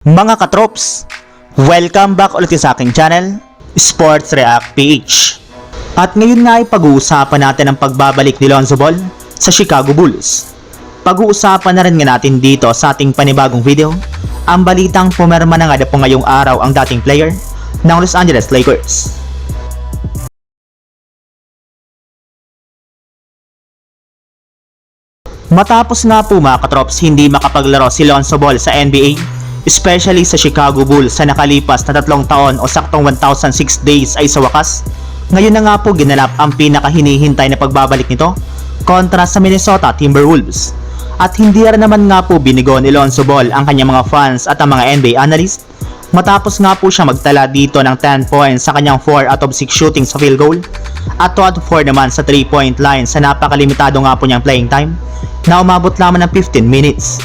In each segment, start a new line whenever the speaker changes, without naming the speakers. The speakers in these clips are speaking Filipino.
Mga katrops, welcome back ulit sa aking channel, Sports React PH. At ngayon nga ay pag-uusapan natin ang pagbabalik ni Lonzo Ball sa Chicago Bulls. Pag-uusapan na rin nga natin dito sa ating panibagong video, ang balitang pumerma na nga po ngayong araw ang dating player ng Los Angeles Lakers. Matapos nga po mga katrops hindi makapaglaro si Lonzo Ball sa NBA, especially sa Chicago Bulls sa nakalipas na tatlong taon o saktong 1,006 days ay sa wakas, ngayon na nga po ginanap ang pinakahinihintay na pagbabalik nito kontra sa Minnesota Timberwolves. At hindi rin naman nga po binigo ni Lonzo Ball ang kanyang mga fans at ang mga NBA analyst matapos nga po siya magtala dito ng 10 points sa kanyang 4 out of 6 shooting sa field goal at 2 out of 4 naman sa 3 point line sa napakalimitado nga po niyang playing time na umabot lamang ng 15 minutes.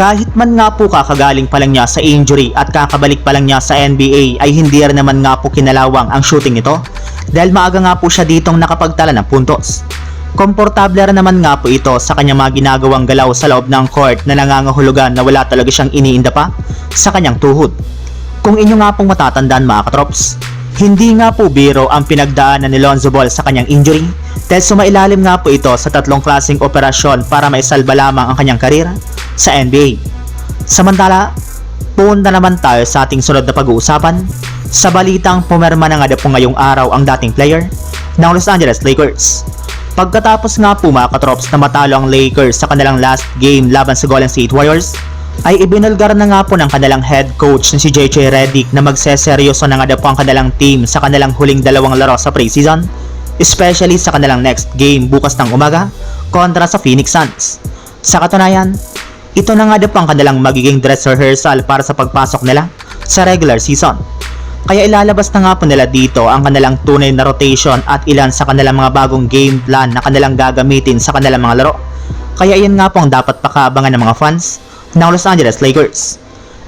Kahit man nga po kakagaling pa lang niya sa injury at kakabalik pa lang niya sa NBA ay hindi rin naman nga po kinalawang ang shooting nito dahil maaga nga po siya ditong nakapagtala ng puntos. Komportable rin naman nga po ito sa kanyang mga ginagawang galaw sa loob ng court na nangangahulugan na wala talaga siyang iniinda pa sa kanyang tuhod. Kung inyo nga pong matatandaan mga katrops, hindi nga po biro ang pinagdaanan ni Lonzo Ball sa kanyang injury dahil sumailalim nga po ito sa tatlong klaseng operasyon para maisalba lamang ang kanyang karera sa NBA. Samantala, punta naman tayo sa ating sunod na pag-uusapan sa balitang pumerma na nga po ngayong araw ang dating player ng Los Angeles Lakers. Pagkatapos nga po mga katrops na matalo ang Lakers sa kanilang last game laban sa Golden State Warriors, ay ibinulgar na nga po ng kanilang head coach na si JJ Redick na magseseryoso na nga po ang kanilang team sa kanilang huling dalawang laro sa preseason, especially sa kanilang next game bukas ng umaga kontra sa Phoenix Suns. Sa katunayan, ito na nga daw ang kanilang magiging dress rehearsal para sa pagpasok nila sa regular season. Kaya ilalabas na nga po nila dito ang kanilang tunay na rotation at ilan sa kanilang mga bagong game plan na kanilang gagamitin sa kanilang mga laro. Kaya iyan nga po ang dapat pakaabangan ng mga fans ng Los Angeles Lakers.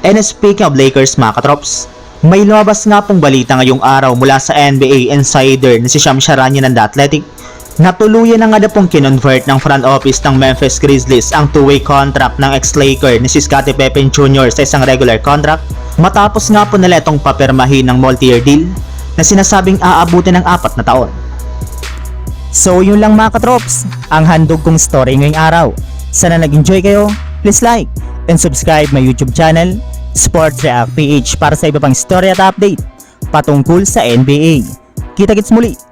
And speaking of Lakers mga katrops, may lumabas nga pong balita ngayong araw mula sa NBA insider na si Sham Charania ng The Athletic na tuluyan na nga na pong kinonvert ng front office ng Memphis Grizzlies ang two-way contract ng ex-Laker ni si Scottie Pippen Jr. sa isang regular contract matapos nga po nila itong papirmahin ng multi-year deal na sinasabing aabutin ng apat na taon.
So yun lang mga katrops, ang handog kong story ngayong araw. Sana nag-enjoy kayo, please like and subscribe my YouTube channel, Sports React PH para sa iba pang story at update patungkol sa NBA. Kita-kits muli